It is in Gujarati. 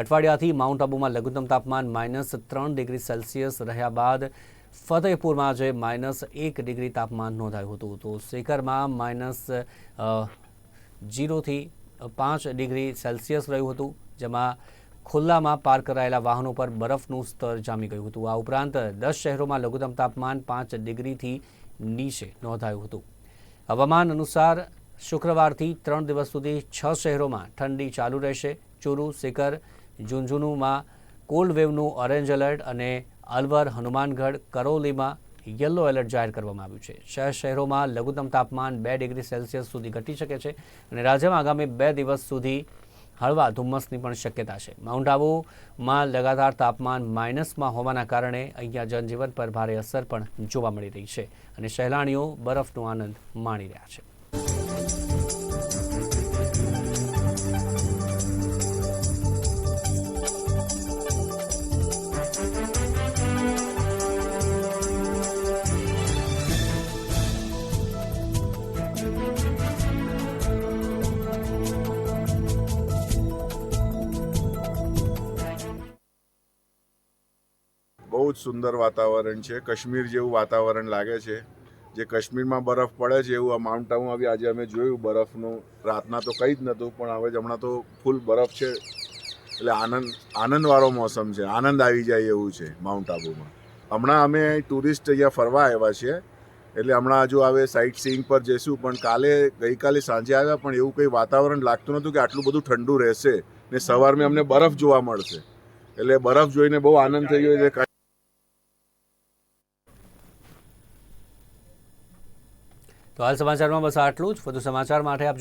અઠવાડિયાથી માઉન્ટ આબુમાં લઘુત્તમ તાપમાન માઇનસ ત્રણ ડિગ્રી સેલ્સિયસ રહ્યા બાદ ફતેહપુરમાં આજે માઇનસ એક ડિગ્રી તાપમાન નોંધાયું હતું. તો સેકરમાં માઇનસ જીરોથી પાંચ ડિગ્રી સેલ્સિયસ રહ્યું હતું, જેમાં ખુલ્લામાં પાર્ક કરાયેલા વાહનો પર બરફનું સ્તર જામી ગયું હતું. આ ઉપરાંત દસ શહેરોમાં લઘુત્તમ તાપમાન પાંચ ડિગ્રીથી નીચે નોંધાયું હતું. હવામાન અનુસાર શુક્રવારથી ત્રણ દિવસ સુધી છ શહેરોમાં ઠંડી ચાલુ રહેશે. ચુરુ સિકર ઝુંઝુનુમાં કોલ્ડ વેવનું ઓરેન્જ એલર્ટ અને અલવર હનુમાનગઢ કરોલીમાં યલો એલર્ટ જાહેર કરવામાં આવ્યું છે. છ શહેરોમાં લઘુત્તમ તાપમાન બે ડિગ્રી સેલ્સિયસ સુધી ઘટી શકે છે અને રાજ્યમાં આગામી બે દિવસ સુધી હળવા ધુમ્મસની પણ શક્યતા છે. માઉન્ટ આબુમાં લગાતાર તાપમાન માઇનસમાં હોવાના કારણે અહીંયા જનજીવન પર ભારે અસર પણ જોવા મળી રહી છે અને સહેલાણીઓ બરફનો આનંદ માણી રહ્યા છે. જ સુંદર વાતાવરણ છે. કાશ્મીર જેવું વાતાવરણ લાગે છે. જે કાશ્મીરમાં બરફ પડે છે એવું આ માઉન્ટ આબુ આવી આજે અમે જોયું. બરફનું રાતના તો કંઈ જ નહોતું, પણ હવે હમણાં તો ફૂલ બરફ છે. એટલે આનંદ, આનંદવાળો મોસમ છે. આનંદ આવી જાય એવું છે માઉન્ટ આબુમાં હમણાં અમે ટુરિસ્ટ અહીંયા ફરવા આવ્યા છીએ. એટલે હમણાં હજુ હવે સાઇટ સીઈંગ પર જઈશું, પણ કાલે, ગઈકાલે સાંજે આવ્યા, પણ એવું કંઈ વાતાવરણ લાગતું નહોતું કે આટલું બધું ઠંડુ રહેશે ને સવારમાં અમને બરફ જોવા મળશે. એટલે બરફ જોઈને બહુ આનંદ થઈ ગયો છે. તો હાલ સમાચારમાં બસ આટલું જ. વધુ સમાચાર માટે આપ